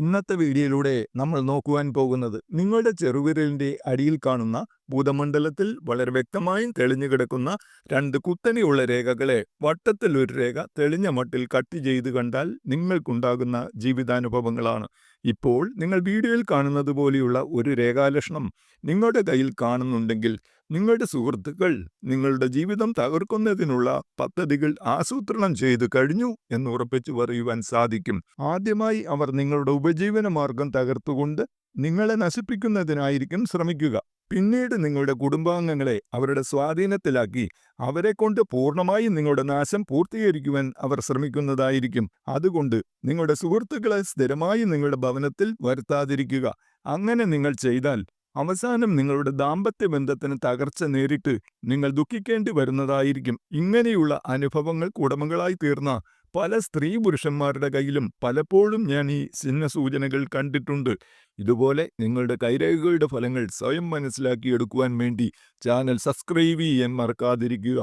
ഇന്നത്തെ വീഡിയോയിലൂടെ നമ്മൾ നോക്കുവാൻ പോകുന്നത് നിങ്ങളുടെ ചെറുവിരലിന്റെ അടിയിൽ കാണുന്ന ഭൂതമണ്ഡലത്തിൽ വളരെ വ്യക്തമായും തെളിഞ്ഞു കിടക്കുന്ന രണ്ട് കുത്തനെയുള്ള രേഖകളെ വട്ടത്തിൽ ഒരു രേഖ തെളിഞ്ഞ മട്ടിൽ കട്ട് ചെയ്ത് കണ്ടാൽ നിങ്ങൾക്കുണ്ടാകുന്ന ജീവിതാനുഭവങ്ങളാണ്. ഇപ്പോൾ നിങ്ങൾ വീഡിയോയിൽ കാണുന്നത് പോലെയുള്ള ഒരു രേഖാലക്ഷണം നിങ്ങളുടെ കയ്യിൽ കാണുന്നുണ്ടെങ്കിൽ നിങ്ങളുടെ സുഹൃത്തുക്കൾ നിങ്ങളുടെ ജീവിതം തകർക്കുന്നതിനുള്ള പദ്ധതികൾ ആസൂത്രണം ചെയ്തു കഴിഞ്ഞു എന്ന് ഉറപ്പിച്ചു പറയുവാൻ സാധിക്കും. ആദ്യമായി അവർ നിങ്ങളുടെ ഉപജീവന മാർഗം തകർത്തുകൊണ്ട് നിങ്ങളെ നശിപ്പിക്കുന്നതിനായിരിക്കും ശ്രമിക്കുക. പിന്നീട് നിങ്ങളുടെ കുടുംബാംഗങ്ങളെ അവരുടെ സ്വാധീനത്തിലാക്കി അവരെക്കൊണ്ട് പൂർണമായി നിങ്ങളുടെ നാശം പൂർത്തീകരിക്കുവാൻ അവർ ശ്രമിക്കുന്നതായിരിക്കും. അതുകൊണ്ട് നിങ്ങളുടെ സുഹൃത്തുക്കളെ സ്ഥിരമായി നിങ്ങളുടെ ഭവനത്തിൽ വരുത്താതിരിക്കുക. അങ്ങനെ നിങ്ങൾ ചെയ്താൽ അവസാനം നിങ്ങളുടെ ദാമ്പത്യ ബന്ധത്തിന് തകർച്ച നേരിട്ട് നിങ്ങൾ ദുഃഖിക്കേണ്ടി വരുന്നതായിരിക്കും. ഇങ്ങനെയുള്ള അനുഭവങ്ങൾ ഉടമകളായി തീർന്ന പല സ്ത്രീ പുരുഷന്മാരുടെ കയ്യിലും പലപ്പോഴും ഞാൻ ഈ ചിഹ്ന സൂചനകൾ കണ്ടിട്ടുണ്ട്. ഇതുപോലെ നിങ്ങളുടെ കൈരേഖകളുടെ ഫലങ്ങൾ സ്വയം മനസ്സിലാക്കിയെടുക്കുവാൻ വേണ്ടി ചാനൽ സബ്സ്ക്രൈബ് ചെയ്യാൻ മറക്കാതിരിക്കുക.